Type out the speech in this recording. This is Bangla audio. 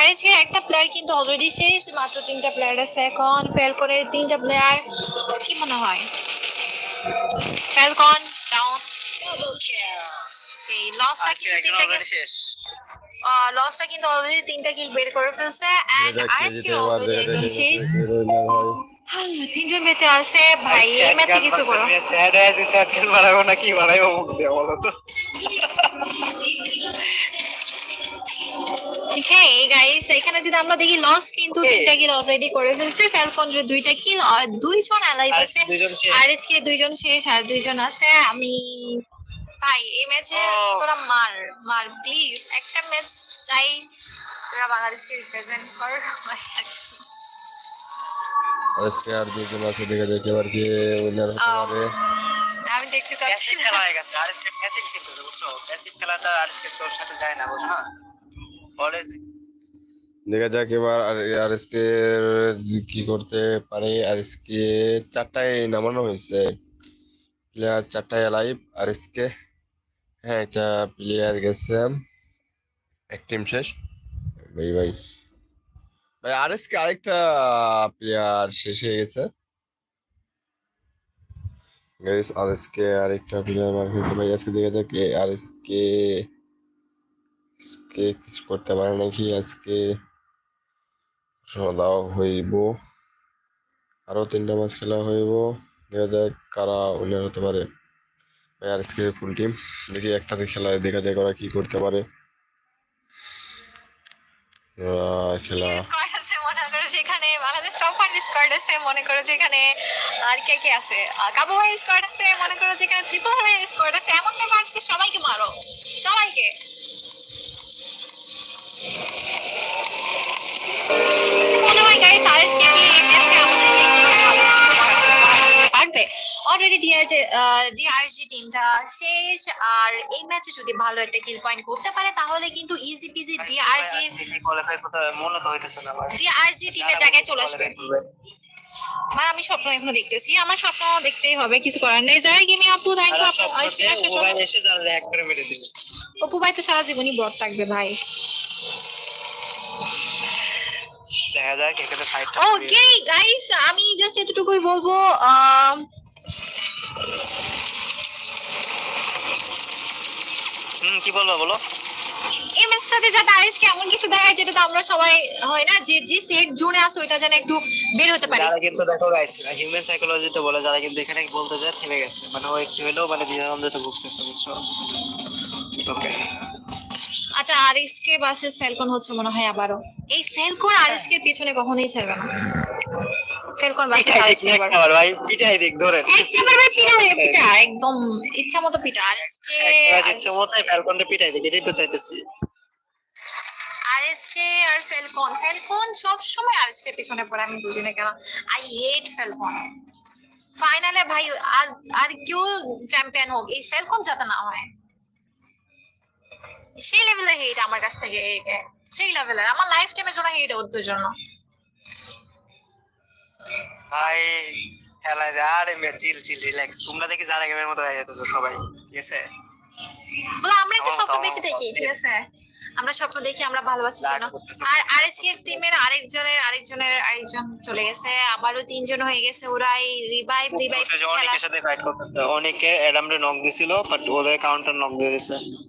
আরএসকে একটা প্লেয়ার কিন্তু অলরেডি শেষ মাত্র তিনটা প্লেয়ার আছে এখন ফেলকনের তিনটা প্লেয়ার কি মনে হয় ফেলকন ডাউন এই লসটা আজকে কিন্তু তিনটা শেষ লসটা কিন্তু অলরেডি তিনটা কিল বের করে ফেলছে এন্ড আরএসকে অলরেডি একদম শেষ তিনজন বেঁচে আছে ভাই এই ম্যাচে কিছু করো স্যাড হয়ে আছে স্যাড খেল বাড়াবো মুখ দিয়ে বলো তো গাইস এখানে যদি আমরা দেখি লস কিন্তু তিনটা কিল অলরেডি করে ফেলছে। ফ্যালকন দুইটা কিল আর দুইজন অ্যালাইভ আর আছে। আর এসকে দুইজন শেষ আর দুইজন আছে। আমি ভাই এই ম্যাচে তোরা মার মার প্লিজ একটা ম্যাচ চাই তোরা বাংলাদেশকে রিপ্রেজেন্ট কর। আজকে আর দুজন আছে দেখা যায় এবার কি উইনার হতে পারে। Um, আমি দেখতে চাচ্ছি খেলা হয়ে গেছে আর প্যাসিভ কিন্তু বুঝছ? প্যাসিভ খেলাটা আর তোর সাথে যায় না বুঝছ? না অলওয়েজ দেখা যাক এবার আর আর এসকে কি করতে পারে। আর এসকে চারটায় নামানো হয়েছে। প্লেয়ার চারটায় লাইভ আর এসকে হ্যাঁ একটা প্লেয়ার গেছে। এক টিম শেষ। ভাই ভাই ভাই আর এসকে আরেকটা প্লেয়ার শেষ হয়ে গেছে। গাইস আর এসকে আরেকটা প্লেয়ার মার হয়েছে। ভাই, আজকে দেখা যাক আর এসকে আজকে কিছু করতে পারে নাকি? আজকে সদাও হইব। আরও তিনটা ম্যাচ খেলা হইব। দেখা যায় কারা উইনার হতে পারে। আর আজকে ফুল টিম দেখি একটাতে খেলায় দেখা যায় ওরা কি করতে পারে। খেলা। যেখানে বাংলাদেশ টপ ওয়ান স্কোয়াড আছে, মনে করো যেখানে আর কে কে আছে। কাবু ভাই স্কোয়াড আছে, মনে করো যেখানে ত্রিপুল ভাই স্কোয়াড আছে এমন আজকে সবাইকে মারো। অলরেডি ডিআরজি ডিআরজি টিমটা শেষ। আর এই ম্যাচে যদি ভালো একটা কিল পয়েন্ট করতে পারে তাহলে কিন্তু ইজি পিজি ডিআরজি ডিআরজি টিমের জায়গায় চলে আসবে। মানে আমি স্বপ্ন এখনও দেখতেছি। আমার স্বপ্ন দেখতেই হবে কিছু করার নেই। যাই গেমি আপু থ্যাংক ইউ আপু অপু ভাই তো সারা জীবনই ব্রড থাকবে ভাই। দেখা যাক এখানে ফাইটটা ওকে গাইস আমি জাস্ট এতটুকুই বলব আম, হুম কি বলব বলো? এই ম্যাচটাতে যাতে আরিশকে এমন কিছু দেখায় যেটা তো আমরা সবাই হয় না? যে যে সেট জোনে আছে ওইটা যেন একটু বের হতে পারে। যারা কিন্তু দেখো গাইস হিউম্যান সাইকোলজিতে বলে যারা কিন্তু এখানে বলতে যায় থেমে গেছে। মানে ও একটু হলেও মানে দ্বিধাদ্বন্দ্বে ভুগতেছে বুঝছ? ওকে আচ্ছা আরিশকে ভার্সেস ফ্যালকন হচ্ছে মনে হয় আবারও। এই ফ্যালকন আরিশকে পিছনে কখনোই ছাড়বে না। ফ্যালকন ভার্সেস পিটাই আরিশ দেখ একবার ভাই পিটাই দেখ ধরেন। একেবারে পিটা পিটা একদম ইচ্ছা মতো পিটা আরিশকে ইচ্ছে মতো ফ্যালকনটা পিটাই দেখ এটাই তো চাইতেছি। আরএসকে আর ফেলকন ফেলকন সব সময় আরএসকে পিছনে পড়ে আমি বুঝি না কেন আই হেট ফেলকন ফাইনালে ভাই আর আর কেউ চ্যাম্পিয়ন হোক এই ফেলকন যাতে না হয়। সেই লেভেলের হেট আমার কাছ থেকে সেই লেভেলের আমার লাইফ টাইমের জন্য হেট ওদের জন্য। ভাই খেলায় আরে মে চিল চিল রিল্যাক্স তোমরা দেখি যারা গেমের মতো হয়ে যেতেছো সবাই ঠিক আছে? বলে আমরা একটু স্বপ্ন বেশি দেখি ঠিক আছে? আমরা স্বপ্ন দেখি আমরা ভালোবাসি জন্য। আর আরএসকে টিমের আরেকজনের আরেকজনের আরেকজন চলে গেছে আবারও তিনজন হয়ে গেছে ওরাই রিভাইভ রিভাইভ অনেকের সাথে ফাইট করতেছে। অনেকে অ্যাডামরে নক দিছিল বাট ওদের কাউন্টার নক দিয়ে দিছে।